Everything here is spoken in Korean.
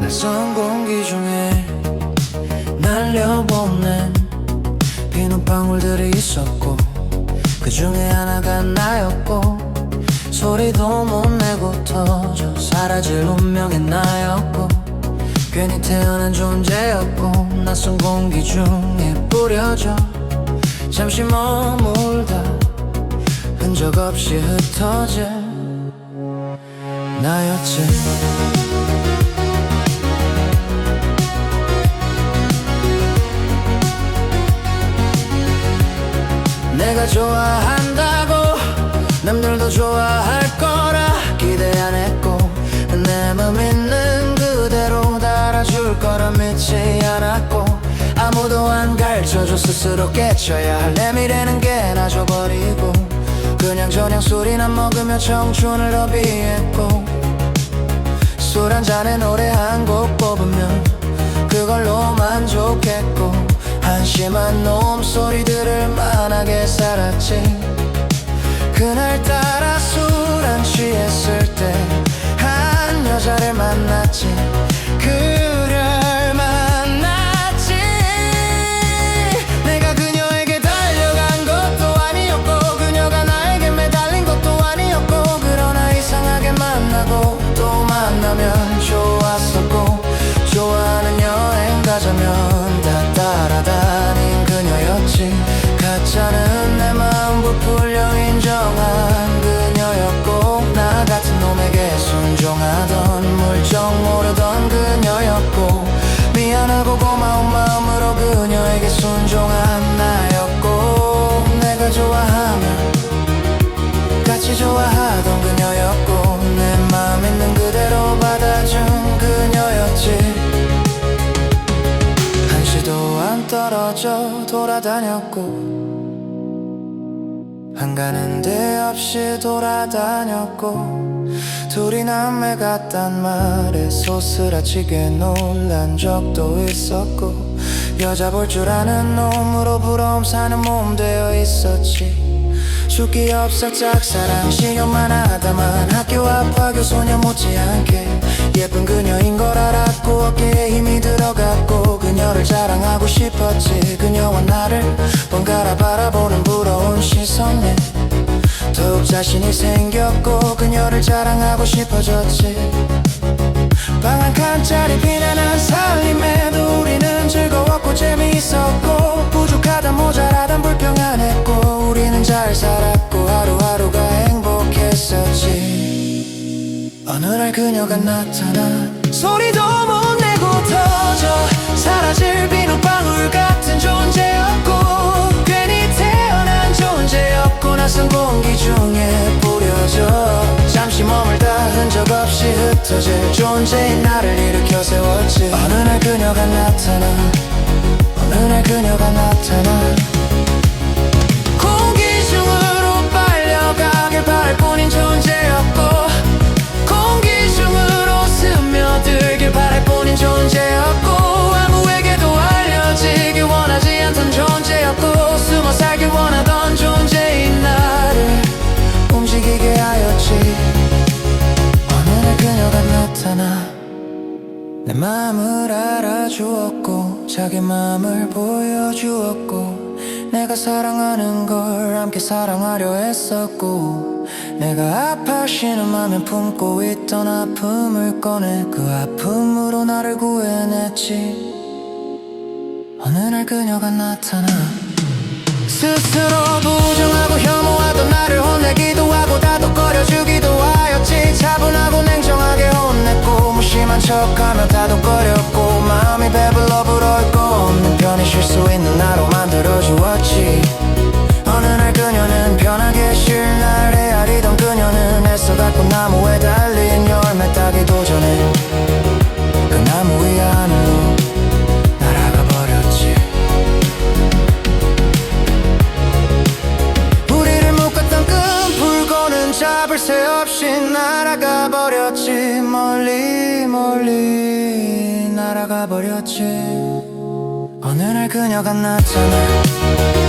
낯선 공기 중에 날려보낸 비눗방울들이 있었고 그 중에 하나가 나였고 소리도 못 내고 터져 사라질 운명의 나였고 괜히 태어난 존재였고 낯선 공기 중에 뿌려져 잠시 머물다 흔적 없이 흩어져 나였지. 내가 좋아한다 스스로 깨쳐야 할 내 미래는 깨나져 버리고 그냥 저냥 술이나 먹으며 청춘을 허비했고 술 한 잔에 노래 한 곡 뽑으면 그걸로 만족했고 한심한 놈 소리 들을 만하게 살았지 그날따라 술 안 취했을 그녀였지 가짜는 내 마음 부풀려 인정한 그녀였고 나 같은 놈에게 순종하던 물정 모르던 그녀였고 미안하고 고마운 마음으로 그녀에게 순종한 나였고 내가 좋아하면 안 떨어져 돌아다녔고 한가는 데 없이 돌아다녔고 둘이 남매 같단 말에 소스라치게 놀란 적도 있었고 여자 볼 줄 아는 놈으로 부러움 사는 몸 되어 있었지 죽기 없어 짝사랑. 신경만 하다만 학교 앞 화교 소녀 못지않게 예쁜 그녀인 걸 알았고 어깨에 힘이 들어갔고 그녀를 자랑하고 싶었지. 그녀와 나를 번갈아 바라보는 부러운 시선에 더욱 자신이 생겼고 그녀를 자랑하고 싶어졌지 잘 살았고 하루하루가 행복했었지. 어느 날 그녀가 나타나 소리도 못 내고 터져 사라질 비눗방울 같은 존재였고 괜히 태어난 존재였고 낯선 공기 중에 뿌려져 잠시 머물다 흔적 없이 흩어질 존재인 나를 일으켜 세웠지. 어느 날 그녀가 나타나 어느 날 그녀가 나타나 나타나 내 마음을 알아주었고 자기 마음을 보여주었고 내가 사랑하는 걸 함께 사랑하려 했었고 내가 아파하시는 마음에 품고 있던 아픔을 꺼내 그 아픔으로 나를 구해냈지. 어느 날 그녀가 나타나 스스로 부정하고 혐오하던 나를 혼내기 척하며 다독거렸고 마음이 배불러 불어올 거 없는 편히 쉴 수 있는 나로 만들어주었지. 어느 날 그녀는 편하게 쉴날 헤아리던 그녀는 애써갖고 나무에 달린 열매 따기 도 전에 날아가 버렸지. 어느 날 그녀가 나타나